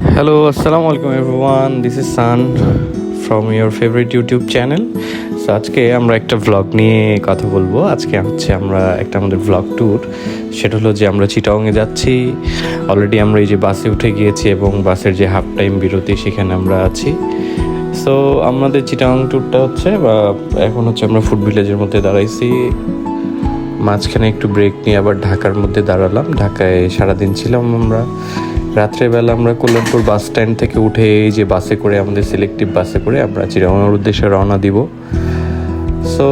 Hello, Assalamu alaikum everyone. This is সান from your favorite YouTube channel so আজকে আমরা একটা ভ্লগ নিয়ে কথা বলব। আজকে হচ্ছে আমরা একটা আমাদের ভ্লগ ট্যুর সেটা হলো যে আমরা চিটাংয়ে যাচ্ছি। অলরেডি আমরা এই যে বাসে উঠে গিয়েছি এবং বাসের যে হাফ টাইম বিরতি সেখানে আমরা আছি। সো আমাদের চিটাং ট্যুরটা হচ্ছে বা এখন হচ্ছে আমরা ফুড ভিলেজের মধ্যে দাঁড়াইছি। মাঝখানে একটু ব্রেক নিয়ে আবার ঢাকার মধ্যে দাঁড়ালাম। ঢাকায় সারাদিন ছিলাম আমরা। রাত্রেবেলা আমরা কল্যাণপুর বাস স্ট্যান্ড থেকে উঠে এই যে বাসে করে, আমাদের সিলেক্টিভ বাসে করে আমরা চিরাঙার উদ্দেশ্যে রওনা দিব। সো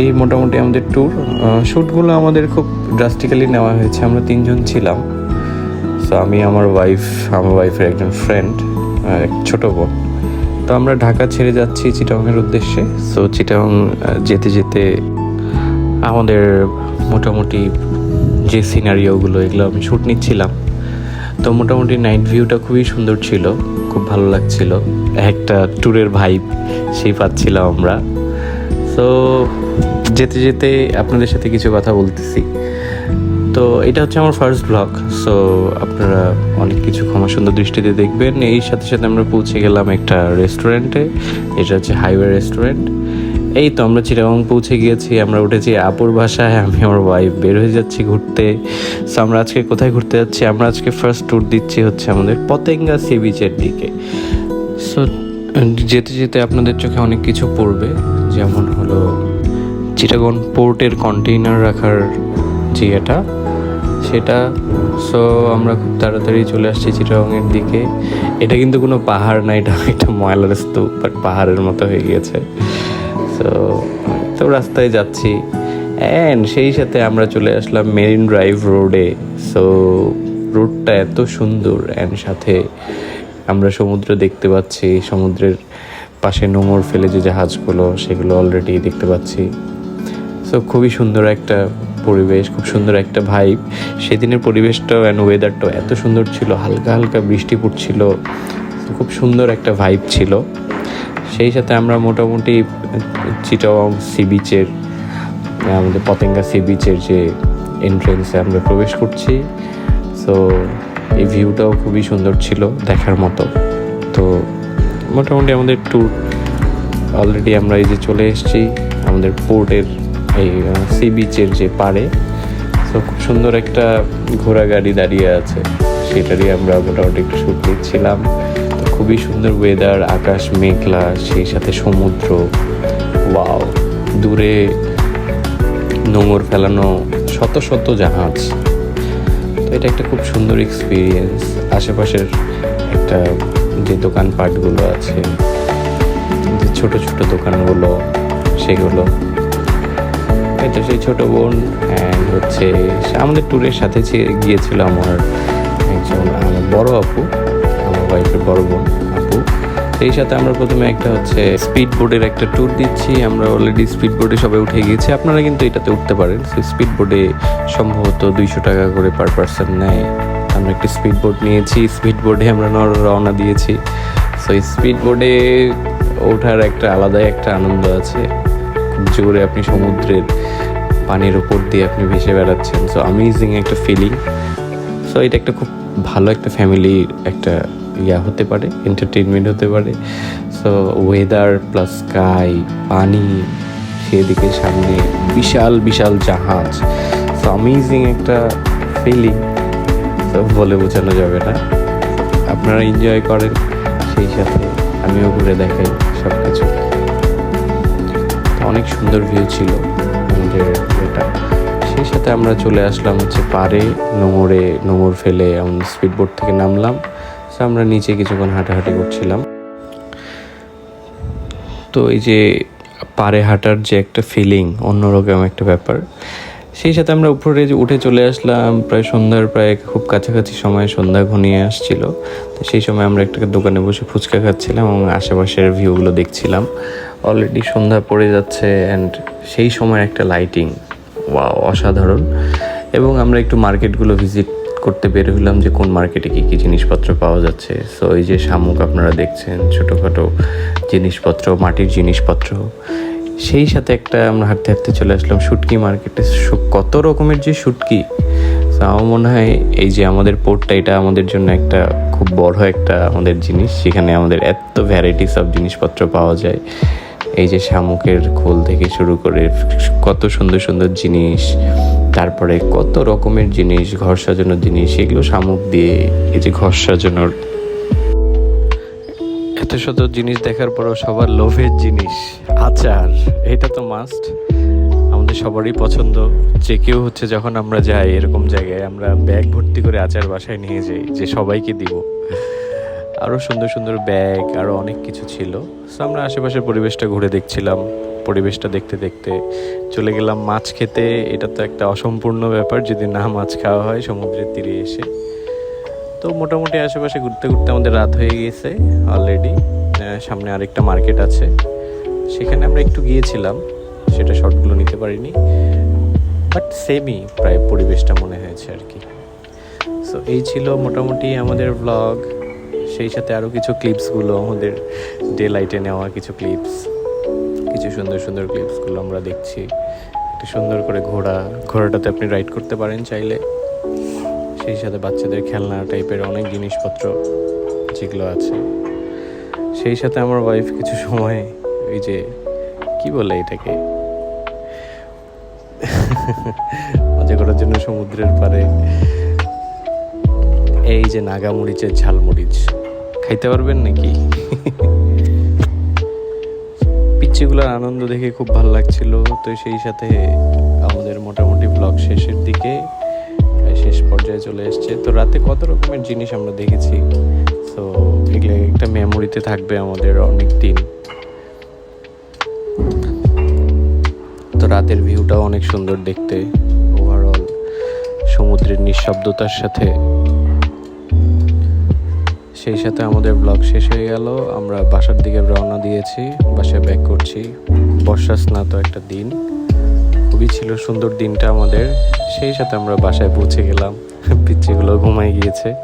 এই মোটামুটি আমাদের ট্যুর শ্যুটগুলো আমাদের খুব ড্রাস্টিক্যালি নেওয়া হয়েছে। আমরা তিনজন ছিলাম। সো আমি, আমার ওয়াইফ আমার ওয়াইফের একজন ফ্রেন্ড এক ছোটো বোন। তো আমরা ঢাকা ছেড়ে যাচ্ছি চিটাংয়ের উদ্দেশ্যে। সো চিটাং যেতে যেতে আমাদের মোটামুটি যে সিনারিওগুলো এগুলো আমি শ্যুট নিচ্ছিলাম। তো মোটামুটি নাইট ভিউটা খুবই সুন্দর ছিল, খুব ভালো লাগছিল। একটা ট্যুরের ভাইব সেই পাচ্ছিলাম আমরা। সো যেতে যেতে আপনাদের সাথে কিছু কথা বলতেছি। তো এটা হচ্ছে আমার ফার্স্ট ব্লগ সো আপনারা অনেক কিছু ক্ষমা সুন্দর দৃষ্টিতে দেখবেন। এই সাথে সাথে আমরা পৌঁছে গেলাম একটা রেস্টুরেন্টে এটা হচ্ছে হাইওয়ে রেস্টুরেন্ট এই তো আমরা চিটাগং পৌঁছে গিয়েছি, আমরা উঠেছি আপুর বাসায়, আমি আমার ওয়াইফ বের হয়ে যাচ্ছি ঘুরতে। সো আমরা আজকে কোথায় ঘুরতে যাচ্ছি? আমরা আজকে ফার্স্ট ট্যুর দিচ্ছি হচ্ছে আমাদের পতেঙ্গা সি বিচের দিকে। সো যেতে যেতে আপনাদের চোখে অনেক কিছু পড়বে, যেমন হলো চিটাগন পোর্টের কন্টেইনার রাখার যে এটা, সেটা। সো আমরা খুব তাড়াতাড়ি চলে আসছি চিটাগংয়ের দিকে। এটা কিন্তু কোনো পাহাড় না, এটা একটা ময়লার স্তূপ বাট পাহাড়ের মতো হয়ে গিয়েছে। সো তো রাস্তায় যাচ্ছি। অ্যান্ড সেই সাথে আমরা চলে আসলাম মেরিন ড্রাইভ রোডে সো রোডটা এত সুন্দর। অ্যান্ড সাথে আমরা সমুদ্র দেখতে পাচ্ছি। সমুদ্রের পাশে নোঙর ফেলে যে জাহাজগুলো, সেগুলো অলরেডি দেখতে পাচ্ছি। সো খুবই সুন্দর একটা পরিবেশ, খুব সুন্দর একটা ভাইব সেদিনের পরিবেশটাও অ্যান্ড ওয়েদারটাও এত সুন্দর ছিল। হালকা হালকা বৃষ্টি পড়ছিল। খুব সুন্দর একটা ভাইব ছিল। সেই সাথে আমরা মোটামুটি চিটাওয়াং সি বিচের আমাদের পতেঙ্গা সি বিচের যে এন্ট্রেন্সে আমরা প্রবেশ করছি। সো এই ভিউটাও খুবই সুন্দর ছিল দেখার মতো। তো, মোটামুটি আমাদের ট্যুর অলরেডি আমরা এই যে চলে এসেছি, আমাদের পোর্টের এই সি বিচের যে পাড়ে। তো খুব সুন্দর একটা ঘোড়া গাড়ি দাঁড়িয়ে আছে। সেটারই আমরা মোটামুটি একটু শ্যুট নিচ্ছিলাম তো খুবই সুন্দর ওয়েদার আকাশ মেঘলা, সেই সাথে সমুদ্র ওয়াও দূরে নোঙর ফেলানো শত শত জাহাজ। তো এটা একটা খুব সুন্দর এক্সপিরিয়েন্স আশেপাশের একটা যে দোকানপাটগুলো আছে, যে ছোট ছোট দোকানগুলো, সেগুলো। এটা সেই ছোট বোন অ্যান্ড হচ্ছে আমাদের ট্যুরের সাথে গিয়েছিল আমার একজন, আমার বড় আপু। ওয়াইফের বড় বোন আপু সেই সাথে আমরা প্রথমে একটা হচ্ছে স্পিড বোর্ডের একটা ট্যুর দিচ্ছি। আমরা অলরেডি স্পিড বোর্ডে সবাই উঠে গিয়েছি। আপনারা কিন্তু এটাতে উঠতে পারেন। স্পিড বোর্ডে সম্ভবত দুইশো টাকা করে পার পার্সন নেয়। আমরা একটা স্পিড বোর্ড নিয়েছি। স্পিড বোর্ডে আমরা রওনা দিয়েছি। সো স্পিড বোর্ডে ওঠার একটা আলাদাই একটা আনন্দ আছে। খুব জোরে আপনি সমুদ্রের পানির উপর দিয়ে আপনি ভেসে বেড়াচ্ছেন। সো অ্যামেজিং একটা ফিলিং সো এটা একটা খুব ভালো একটা ফ্যামিলির একটা ইয়া হতে পারে এন্টারটেনমেন্ট হতে পারে। সো ওয়েদার প্লাস স্কাই পানি, সেদিকে সামনে বিশাল বিশাল জাহাজ। সো অ্যামেজিং একটা ফিলিং বলে বোঝানো যাবে না। আপনারা এনজয় করেন, সেই সাথে আমিও ঘুরে দেখাই সব কিছু অনেক সুন্দর ভিউ ছিল আমাদের এটা। সেই সাথে আমরা চলে আসলাম হচ্ছে পাড়ে নোঙরে, নোঙর ফেলে স্পিডবোট থেকে নামলাম। তো আমরা নিচে কিছুক্ষণ হাঁটাহাঁটি করছিলাম। তো এই যে পাড়ে হাঁটার যে একটা ফিলিং অন্যরকম একটা ব্যাপার। সেই সাথে আমরা উপরে যে উঠে চলে আসলাম, প্রায় সন্ধ্যার প্রায় খুব কাছাকাছি সময় সন্ধ্যা ঘনিয়ে আসছিল। তো সেই সময় আমরা একটা দোকানে বসে ফুচকা খাচ্ছিলাম এবং আশেপাশের ভিউগুলো দেখছিলাম। অলরেডি সন্ধ্যা পড়ে যাচ্ছে অ্যান্ড সেই সময় একটা লাইটিং ওয়াও অসাধারণ। এবং আমরা একটু মার্কেটগুলো ভিজিট করতে বের হলাম যে কোন মার্কেটে কী কী জিনিসপত্র পাওয়া যাচ্ছে। সো এই যে শামুক আপনারা দেখছেন, ছোটোখাটো জিনিসপত্র, মাটির জিনিসপত্র, সেই সাথে একটা আমরা হাঁটতে হাঁটতে চলে আসলাম শুটকি মার্কেটে কত রকমের যে শুটকি আমার মনে হয় এই যে আমাদের পোর্টটা এটা আমাদের জন্য একটা খুব বড় একটা আমাদের জিনিস। সেখানে আমাদের এত ভ্যারাইটিস অফ জিনিসপত্র পাওয়া যায়। এই যে শামুকের খোল থেকে শুরু করে কত সুন্দর সুন্দর জিনিস তারপরে কত রকমের জিনিস ঘর সাজানোর জিনিস, এগুলো শামুক দিয়ে এই যে ঘর সাজানোর। এত শত জিনিস দেখার পরও সবার লোভের জিনিস, আচার, এটা তো মাস্ট আমাদের সবারই পছন্দ। যে কেউ হচ্ছে যখন আমরা যাই এরকম জায়গায়, আমরা ব্যাগ ভর্তি করে আচার বাসায় নিয়ে যাই, যে সবাইকে দিব। আরও সুন্দর সুন্দর ব্যাগ, আরও অনেক কিছু ছিল। সো আমরা আশেপাশের পরিবেশটা ঘুরে দেখছিলাম। পরিবেশটা দেখতে দেখতে চলে গেলাম মাছ খেতে। এটা তো একটা অসম্পূর্ণ ব্যাপার, যদি না মাছ খাওয়া হয় সমুদ্রের তীরে এসে। তো মোটামুটি আশেপাশে ঘুরতে ঘুরতে আমাদের রাত হয়ে গেছে অলরেডি সামনে আরেকটা মার্কেট আছে। সেখানে আমরা একটু গিয়েছিলাম, সেটা শর্টগুলো নিতে পারিনি। বাট সেমই প্রায় পরিবেশটা মনে হয়েছে আর কি। সো এই ছিল মোটামুটি আমাদের ব্লগ সেই সাথে আরও কিছু ক্লিপসগুলো আমাদের ডে লাইটে নেওয়া কিছু ক্লিপস সুন্দর সুন্দর ক্লিপসগুলো আমরা দেখছি। একটু সুন্দর করে ঘোড়া, ঘোড়াটাতে আপনি রাইড করতে পারেন চাইলে। সেই সাথে বাচ্চাদের খেলনা টাইপের অনেক জিনিসপত্র যেগুলো আছে। সেই সাথে আমার ওয়াইফ কিছু সময় ওই যে, কি বলে এটাকে? মজা করার জন্য সমুদ্রের পারে এই যে নাগা মরিচের ঝাল মরিচ খাইতে পারবেন নাকি? পিচ্ছিগুলোর আনন্দ দেখে খুব ভালো লাগছিল। তো সেই সাথে আমাদের মোটামুটি ব্লগ শেষের দিকে শেষ পর্যায়ে চলে এসছে। তো রাতে কত রকমের জিনিস আমরা দেখেছি? তো এগুলো একটা মেমোরিতে থাকবে আমাদের অনেক দিন তো রাতের ভিউটাও অনেক সুন্দর দেখতে। ওভারঅল সমুদ্রের নিঃশব্দতার সাথে সেই সাথে আমাদের ব্লগ শেষ হয়ে গেল। আমরা বাসার দিকে রওনা দিয়েছি, বাসায় ব্যাক করছি। বর্ষা স্নাত একটা দিন। খুবই ছিল সুন্দর দিনটা আমাদের। সেই সাথে আমরা বাসায় পৌঁছে গেলাম। পিচ্ছিগুলো ঘুমাই গিয়েছে।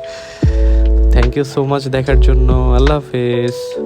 থ্যাংক ইউ সো মাচ দেখার জন্য। আল্লাহ হাফেজ।